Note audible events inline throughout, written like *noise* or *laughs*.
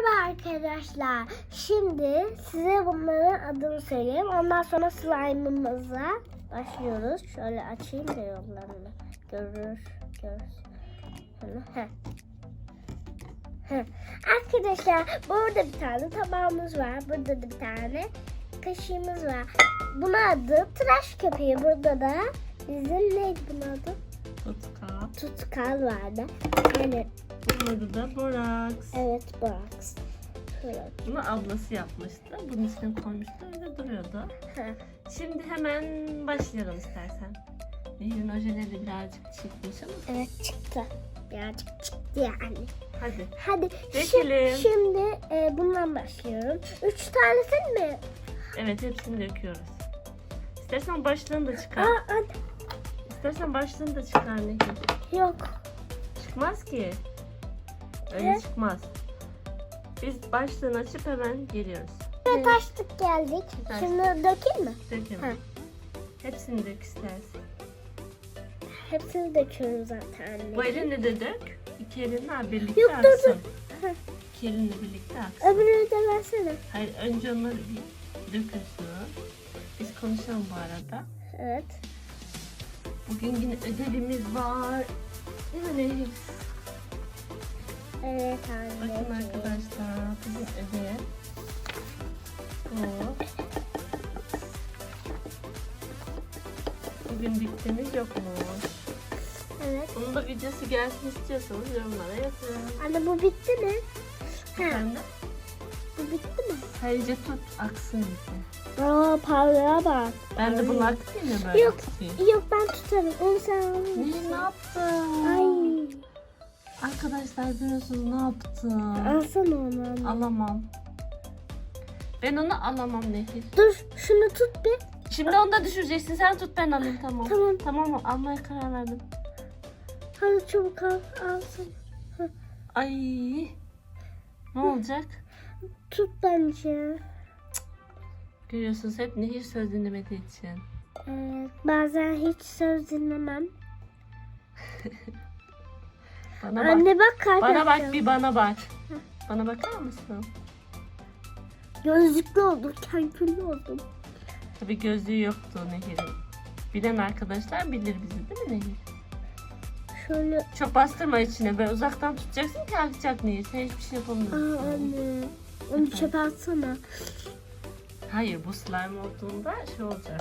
Merhaba arkadaşlar. Şimdi size bunların adını söyleyeyim. Ondan sonra slime'ımıza başlıyoruz. Şöyle açayım da yollarını. Görür, görür. Arkadaşlar burada bir tane tabağımız var. Burada da bir tane kaşığımız var. Bunun adı tıraş köpeği. Burada da bizim neydi bunun adı? Tutkal. Tutkal vardı. Bunun adı da Borax. evet box. Şöyle. Bunu ablası yapmıştı. Bunun ismini koymuştu. Öyle duruyordu. Şimdi hemen başlayalım istersen. Nehir'in ojeleri birazcık çıkmış ama. Evet çıktı. Birazcık çıktı yani. Hadi. Hadi Dökelim. şi- şimdi e, bundan başlıyorum. Üç tanesini mi? Evet hepsini döküyoruz. İstersen başlığını da çıkar. Aa, anne. İstersen başlığını da çıkar Nehir. Yok. Çıkmaz ki. Öyle Evet. çıkmaz. Biz başlığını açıp hemen geliyoruz. Ve taştık geldik. Taştık. Şimdi dökeyim mi? Dökelim. Ha. Hepsini dök istersen. Hepsini döküyorum zaten. anne. Bu elinle de dök. İki elinle birlikte Yok, dur, dur. aksın. İki elinle birlikte aksın. Öbürünü de versene. Hayır önce onları bir döküyorsun. Biz konuşalım bu arada. Evet. Bugün yine ödevimiz var. Değil mi? Evet anne. Bakın arkadaşlar bugün ödev. Bu. Bugün bittiniz yok mu? Evet. Bunun da videosu gelsin istiyorsanız yorumlara yazın. Anne bu bitti mi? Ha, Efendim? bu bitti mi? Sadece tut aksın bize. Aa parlığa bak. Ben de bunu aktım ya böyle Yok. tutayım. Yok ben tutarım. Onu sen Ne, ne yaptın? Ay. Arkadaşlar görüyorsunuz ne yaptım? Alsana onu anne. Alamam. Ben onu alamam Nehir. Dur şunu tut bir. Şimdi onu da düşüreceksin. Sen tut ben alayım tamam. Tamam. Tamam mı? Almaya karar verdim. Hadi çabuk al. Alsana. Ay. Ne olacak? Tut bence. Görüyorsunuz hep Nehir söz dinlemediği için. Evet, bazen hiç söz dinlemem. *laughs* Bana bak. Anne bak kalp Bana bak bir bana bak. Bana bakar mısın? Gözlüklü oldum. Kenkürlü oldum. Tabii gözlüğü yoktu Nehir'in. Bilen arkadaşlar bilir bizi değil mi Nehir? Şöyle. Çok bastırma içine. Böyle uzaktan tutacaksın ki akacak Nehir. Sen hiçbir şey Aa yapamıyorsun. anne. Onu çöpe atsana. Hayır bu slime olduğunda şey olacak.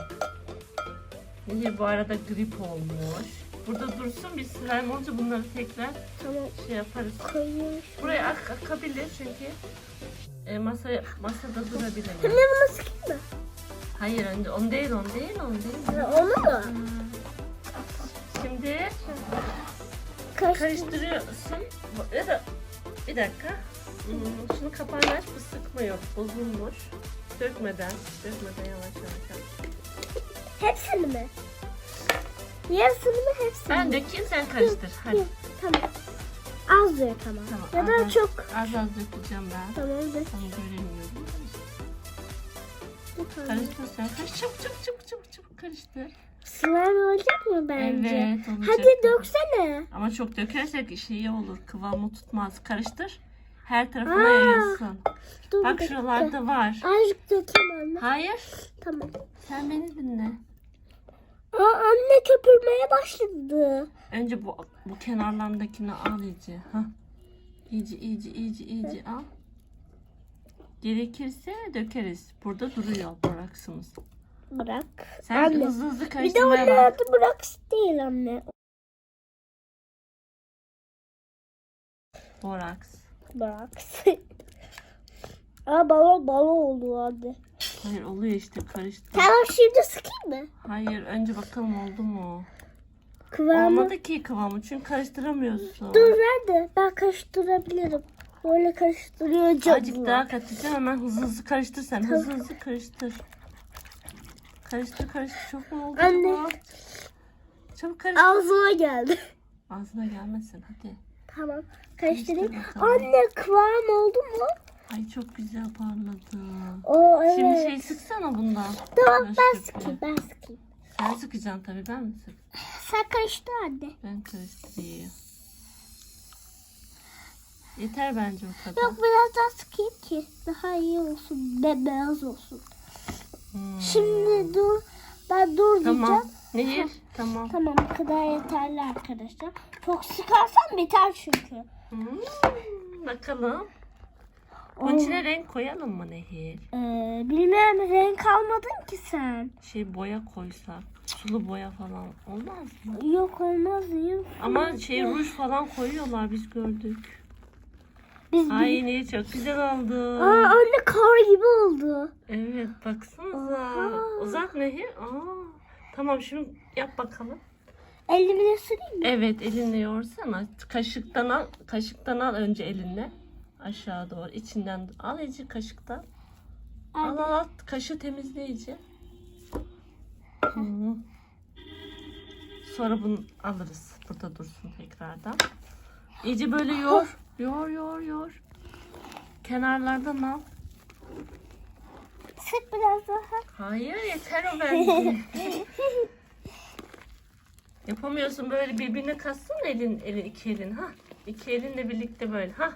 Nehir bu arada grip olmuş. Burada dursun bir slime olunca bunları tekrar Tamam şey yaparız. koyuyorum. Buraya ak akabilir çünkü e, masaya masada durabilir. Yani. bunu sıkayım mı? Hayır önce on değil on değil on değil. Ha, Onu mu? Şimdi Karıştır. karıştırıyorsun. Bu- Ya da bir dakika. Hmm, Şunu kapağını aç. Bu sıkmıyor. Bozulmuş. Dökmeden. Dökmeden yavaş yavaş. yap. Hepsini mi? Yarısını mı hepsini Ben mi? dökeyim sen karıştır. Hadi. Hı, Tamam. Az diyor tamam. Tamam, Ya da az. çok. Az az dökeceğim ben. Tamam da. Onu göremiyorum. Karıştır sen. Karış çabuk çabuk çabuk çabuk çabuk karıştır. Slime olacak mı bence? Evet olacak. Hadi döksene. Ama çok dökersek şey olur. Kıvamı tutmaz. Karıştır. Her tarafına Aa. yayılsın. Dur Bak dakika. şuralarda var. Azıcık dökeyim anne. Hayır. Tamam. Sen beni dinle. Aa anne köpürmeye başladı. Önce bu bu kenarlarındakini al iyice. Ha. İyice iyice iyice iyice al. Gerekirse dökeriz. Burada duruyor boraksımız. Bırak. Sen Anne. hızlı hızlı Bir de karıştırmaya onun bak. adı bırak değil anne. Boraks. Bırak. *laughs* Aa balon balon oldu anne. Hayır oluyor işte karıştı. Tamam şimdi sıkayım mı? Hayır önce bakalım oldu mu? Kıvamı. Olmadı ki kıvamı çünkü karıştıramıyorsun. Dur ver de ben karıştırabilirim. Böyle karıştırıyor. Azıcık daha katacağım hemen hızlı hızlı karıştır sen. Hızlı hızlı karıştır. Karıştır karıştır çok mu oldu Anne. bu? Çabuk karıştır. Ağzıma geldi. Ağzına gelmesin hadi. Tamam. Karıştırayım. Anne kıvam oldu mu? Ay çok güzel parladı. Oo evet. Şimdi şey sıksana bundan. Tamam ben sıkayım ben sıkayım. Sen sıkacaksın tabii ben mi sık? Sen karıştır anne. Ben karıştırayım. Yeter bence bu kadar. Yok biraz daha sıkayım ki daha iyi olsun. Bembeyaz olsun. Hmm. Şimdi dur. Ben dur Tamam. diyeceğim. Nehir. Tamam. Tamam bu kadar yeterli arkadaşlar. Çok sıkarsam biter çünkü. Hmm, Bakalım. Bunun içine renk koyalım mı Nehir? Ee, bilmem renk almadın ki sen. Şey boya koysak. Sulu boya falan olmaz mı? Yok olmaz diyeyim. Ama şey ruj falan koyuyorlar biz gördük. Biz Ay Nehir çok güzel oldu. Aa anne kar gibi oldu. Evet baksanıza. Oha. Uzat Nehir. Aa. Tamam şimdi yap bakalım. Elimi de süreyim mi? Evet elinle yoğursana. Kaşıktan al. Kaşıktan al önce elinle. Aşağı doğru. içinden al iyice kaşıktan. Al al al. Kaşığı temizle iyice. Hı. Sonra bunu alırız. Burada dursun tekrardan. İyice böyle yoğur. Yoğur yoğur yoğur. Kenarlardan al. Sık biraz daha. Hayır yeter o bence. *laughs* Yapamıyorsun böyle birbirine kassın elin, elin iki elin ha. İki elinle birlikte böyle ha.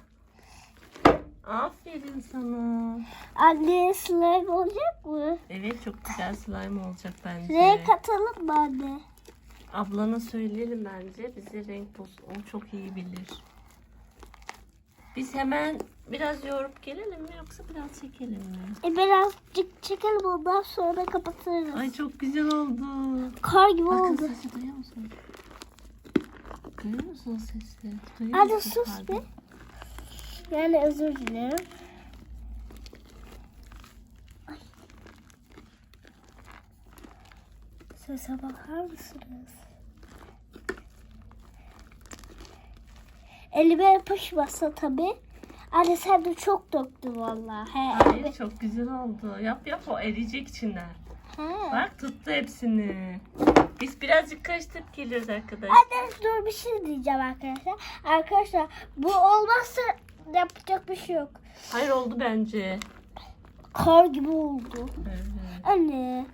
Aferin sana. Anne slime olacak mı? Evet çok güzel slime olacak bence. Renk atalım mı anne? Ablana söyleyelim bence. Bize renk bulsun. O çok iyi bilir. Biz hemen biraz yoğurup gelelim mi yoksa biraz çekelim mi? E birazcık çekelim ondan sonra kapatırız. Ay çok güzel oldu. Kar gibi Bakın oldu. sesi duyuyor musun? Duyuyor musun sesi? Duyuyor Hadi musun sus pardon? bir. Yani özür dilerim. Ay. Sese bakar mısınız? Elime yapışmasa tabii. Anne sen de çok döktün vallahi. He, Hayır çok güzel oldu. Yap yap o eriyecek içinden. he. Bak tuttu hepsini. Biz birazcık karıştırıp geliyoruz arkadaşlar. Anne dur bir şey diyeceğim arkadaşlar. Arkadaşlar bu olmazsa yapacak bir şey yok. Hayır oldu bence. Kar gibi oldu. Evet. Anne.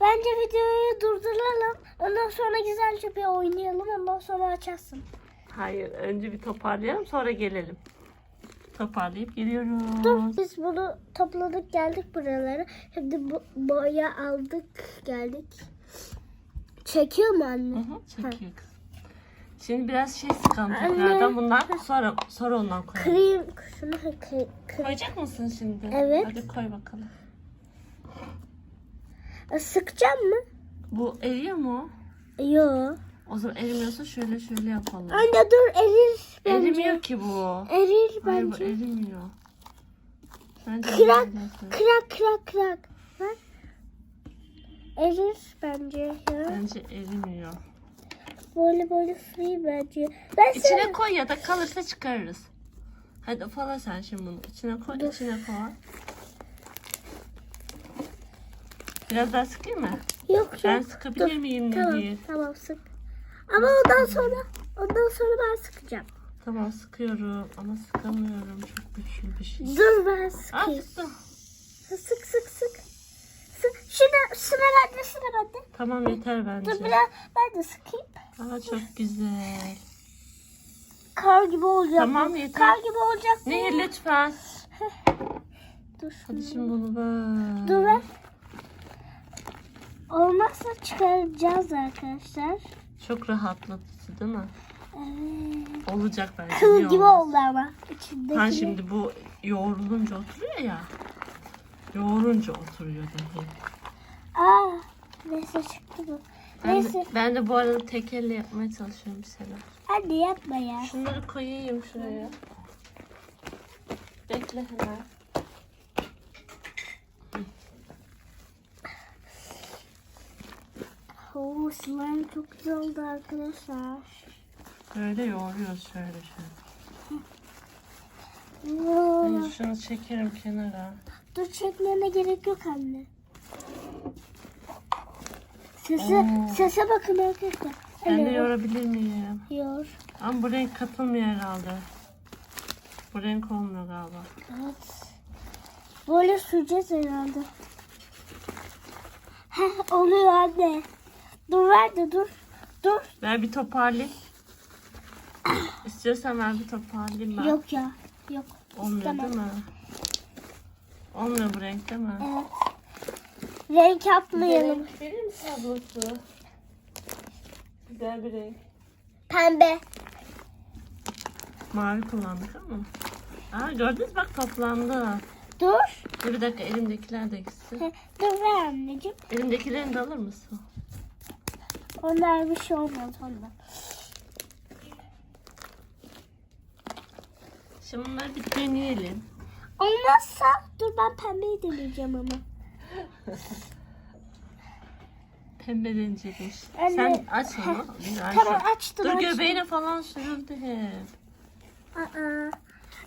Bence videoyu durduralım. Ondan sonra güzelce bir oynayalım. Ondan sonra açarsın. Hayır önce bir toparlayalım sonra gelelim. Toparlayıp geliyoruz. Dur biz bunu topladık geldik buralara. Şimdi bu boya aldık geldik. Çekiyor mu Hı anne? hı, çekiyor kız. Şimdi biraz şey sıkalım Anne. tekrardan. Bunlar sonra sonra ondan koyalım. Krem. Şunu kre- kre- Koyacak mısın şimdi? Evet. Hadi koy bakalım. E, Sıkacağım mı? Bu eriyor mu? Yok. O zaman erimiyorsa şöyle şöyle yapalım. Anne dur erir bence. Erimiyor ki bu. Erir Hayır bu bence. erimiyor. Bence Kırak, kırak, kırak, kırak. Bak. Erir bence ya. Bence erimiyor. Böyle böyle free bence. Ben İçine sana... koy ya da kalırsa çıkarırız. Hadi ufala sen şimdi bunu. İçine koy, Dur. içine koy. Biraz daha sıkayım mı? Yok yok. Ben sıkabilir miyim Tamam, Nehir? tamam sık. Ama ondan sonra ondan sonra ben sıkacağım. Tamam sıkıyorum ama sıkamıyorum. Çok güçlü bir şey. Dur ben Aa sıkayım. sıktım. Sık sık sık. Sık. Şimdi sıra bende sıra bende. Tamam yeter Dur bence. biraz ben de sıkayım. Aa çok güzel. Kar gibi olacak. Tamam, yeter. Kar gibi olacak. Nehir lütfen. Dur. Hadi şimdi bunu böyle. Dur ver. Olmazsa çıkaracağız arkadaşlar. Çok rahatlatıcı değil mi? Evet. Olacak bence. Kıl gibi oldu ama. İçindeki. Ha şimdi bu yoğrulunca oturuyor ya. Yoğurunca oturuyor dahi. Aa, neyse çıktı bu. Ben Neyse. de, ben de bu arada tek elle yapmaya çalışıyorum bir şeyler. Hadi yapma ya. Şunları koyayım şuraya. Bekle hemen. Oo, slime çok güzel oldu arkadaşlar. Böyle yoğuruyoruz şöyle şöyle. Oo. Hayır şunu çekerim kenara. Dur çekmene gerek yok anne. Sese, Oo. sese bakın arkadaşlar. Ben de Hello. yoğurabilir miyim? Yor. Ama bu renk katılmıyor herhalde. Bu renk olmuyor galiba. Evet. Böyle süreceğiz herhalde. Heh, *laughs* oluyor anne. Dur ver de dur. Dur. Ver bir toparlayayım. İstiyorsan ben bir toparlayayım ben. Yok ya. Yok. Olmuyor istemem. değil mi? Olmuyor bu renk değil mi? Evet. Renk yapmayalım. renk verir misin ablası? Güzel bir renk. Pembe. Mavi kullandık ama. Aa gördünüz bak toplandı. Dur. Dur bir dakika elimdekiler de gitsin. Dur ver anneciğim. Elimdekilerini de alır mısın? Onlar bir şey olmaz ondan. Şimdi bunları bir deneyelim. Olmazsa dur ben pembeyi deneyeceğim ama. Pembe deneyecekmiş. Anne. Sen aç onu. Tamam açtım Dur açtım. göbeğine falan sürüldü hep. Aa.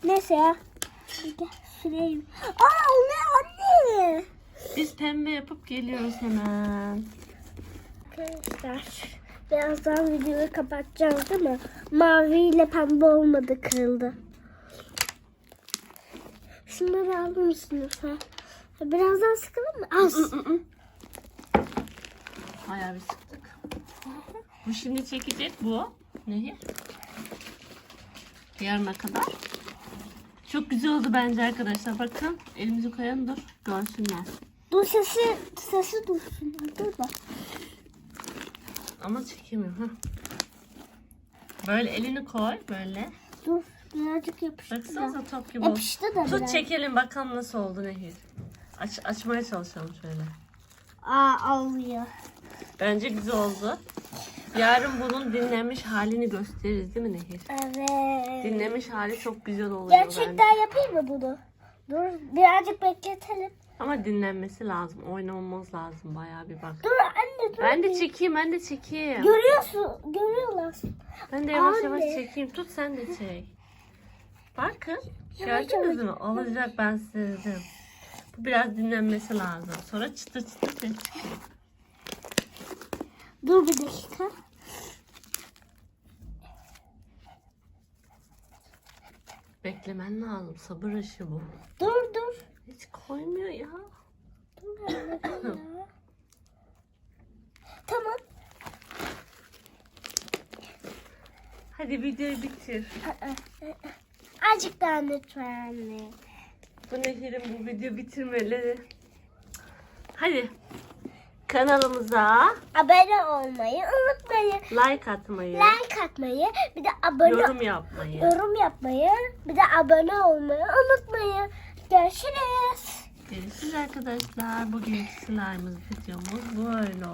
Neyse ya. Gel süreyim. Aa ne anne? Biz pembe yapıp geliyoruz hemen. Arkadaşlar birazdan videoyu kapatacağız değil mi? Mavi ile pembe olmadı kırıldı. Şunları alır mısın lütfen? Birazdan sıkalım mı? Az. Bayağı bir sıktık. Bu şimdi çekecek bu. Nehir. Yarına kadar. Çok güzel oldu bence arkadaşlar. Bakın elimizi koyalım dur. Görsünler. Dur sesi, sesi dursun. Dur bak. Ama çekemiyorum. Ha. Böyle elini koy böyle. Dur birazcık yapıştı. Baksanıza top gibi oldu. Yapıştı da Tut biraz. çekelim bakalım nasıl oldu Nehir. Aç, açmaya çalışalım şöyle. Aa almıyor. Bence güzel oldu. Yarın bunun dinlenmiş halini gösteririz değil mi Nehir? Evet. Dinlenmiş hali çok güzel oluyor bence. Gerçekten yapayım mı bunu? Dur birazcık bekletelim. Ama dinlenmesi lazım. Oynamamız lazım bayağı bir bak. Dur anne dur. Ben de çekeyim, ben de çekeyim. Görüyorsun, görüyorlar. Ben de yavaş Anne. yavaş çekeyim. Tut sen de çek. Bakın. Gördünüz mü? Olacak ben size dedim. Bu biraz dinlenmesi lazım. Sonra çıtır çıtır ses. Dur bir dakika. Beklemen lazım. Sabır işi bu. Dur dur. Hiç koymuyor ya. *coughs* Tamam. Hadi videoyu bitir. Azıcık daha lütfen anne. Bu Nehir'in bu video bitirmeleri. Hadi. Kanalımıza Abone olmayı unutmayın. like atmayı, Like atmayı, bir de abone yorum yapmayı. yorum yapmayı, bir de abone olmayı unutmayın. Görüşürüz. Görüşürüz arkadaşlar. Bugünkü slime'ımız videomuz böyle oldu.